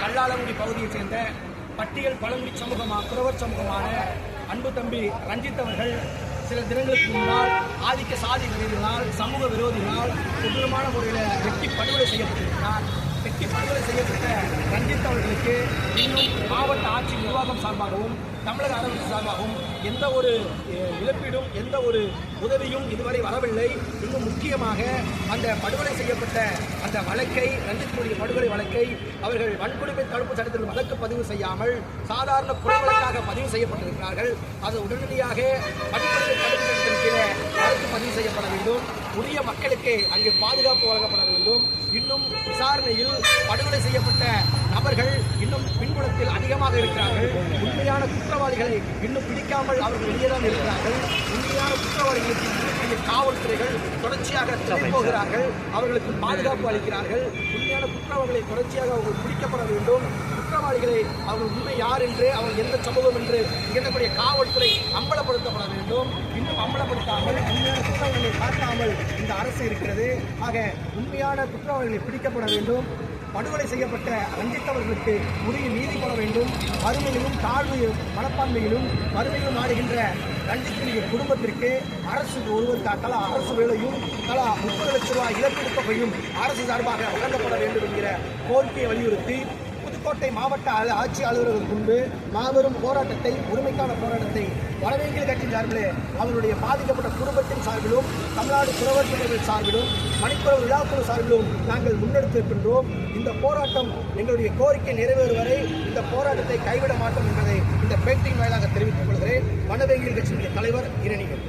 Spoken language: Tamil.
கல்லாலங்குடி பகுதியைச் சேர்ந்த பட்டியல் பழங்குடி சமூகமா குறவர் சமூகமான அன்பு தம்பி ரஞ்சித் அவர்கள் சில தினங்களுக்கு முன்னால் ஆதிக்க சாதி விரோதிகளால் சமூக விரோதிகளால் கொடூரமான முறையில் வெட்டி படுகொலை செய்யப்பட்டிருக்கிறார். வெட்டி படுகொலை செய்யப்பட்ட ரஞ்சித் அவர்களுக்கு இன்னும் மாவட்ட ஆட்சி நிர்வாகம் சார்பாகவும் தமிழக அரசு சார்பாகவும் எந்த ஒரு இழப்பீடும் எந்த ஒரு உதவியும் இதுவரை வரவில்லை. இன்னும் முக்கியமாக அந்த படுகொலை செய்யப்பட்ட அந்த வழக்கை ரஞ்சித்தினுடைய படுகொலை வழக்கை அவர்கள் வன்கொடுமை தடுப்பு சட்டத்தில் வழக்கு பதிவு செய்யாமல் சாதாரண கொலை பதிவு செய்யப்பட்டிருக்கிறார்கள். அது உடனடியாக வன்கொடுமை தடுப்பு சட்டத்தின் கீழே வழக்கு பதிவு செய்யப்பட வேண்டும். உரிய மக்களுக்கு அங்கு பாதுகாப்பு வழங்கப்பட வேண்டும். இன்னும் விசாரணையில் படுகொலை செய்யப்பட்ட நபர்கள் இன்னும் பின்புலத்தில் அதிகமாக இருக்கிறார்கள். உண்மையான குற்றவாளிகளை இன்னும் பிடிக்காமல் அவர்கள் வெளியே தான் இருக்கிறார்கள். உண்மையான குற்றவாளிகளுக்கு காவல்துறைகள் தொடர்ச்சியாக போகிறார்கள். அவர்களுக்கு பாதுகாப்பு அளிக்கிறார்கள். உண்மையான குற்றவாளிகளை தொடர்ச்சியாக அவர்கள் பிடிக்கப்பட வேண்டும். குற்றவாளிகளை அவர்கள் உண்மை யார் என்று அவர்கள் எந்த சமூகம் என்று இயங்கக்கூடிய காவல்துறை அம்பலப்படுத்தப்பட வேண்டும். இன்னும் அம்பலப்படுத்தாமல் உண்மையான பார்க்காமல் இந்த அரசு இருக்கிறது. ஆக உண்மையான குற்றவாளிகளை பிடிக்கப்பட வேண்டும். படுகொலை செய்யப்பட்ட ரஞ்சித் அவர்களுக்கு உரிய நீதி பெற வேண்டும். வறுமையிலும் தாழ்வு மனப்பான்மையிலும் வறுமையிலும் ஆடுகின்ற ரஞ்சித்தினுடைய குடும்பத்திற்கு அரசு ஒருவருக்கு தலா அரசு வேலையும் தலா முப்பது லட்சம் ரூபாய் இழப்பீடு தொகையும் அரசு சார்பாக வழங்கப்பட வேண்டும் என்கிற கோரிக்கையை வலியுறுத்தி புதுக்கோட்டை மாவட்ட அல- ஆட்சி முன்பு மாபெரும் போராட்டத்தை உரிமைக்கான போராட்டத்தை வடவேங்கில் கட்சி சார்பிலே அவர்களுடைய பாதிக்கப்பட்ட குடும்பத்தின் சார்பிலும் தமிழ்நாடு புறவர் பிரிவுகள் சார்பிலும் மணிப்புற விழாக்குழு சார்பிலும் நாங்கள் முன்னெடுத்திருக்கின்றோம். இந்த போராட்டம் எங்களுடைய கோரிக்கை நிறைவேறும் வரை இந்த போராட்டத்தை கைவிட மாட்டோம் என்பதை இந்த பேட்டியின் வாயிலாக தெரிவித்துக் கொள்கிறேன். வனவேங்கில் கட்சியினுடைய தலைவர் இரணிகள்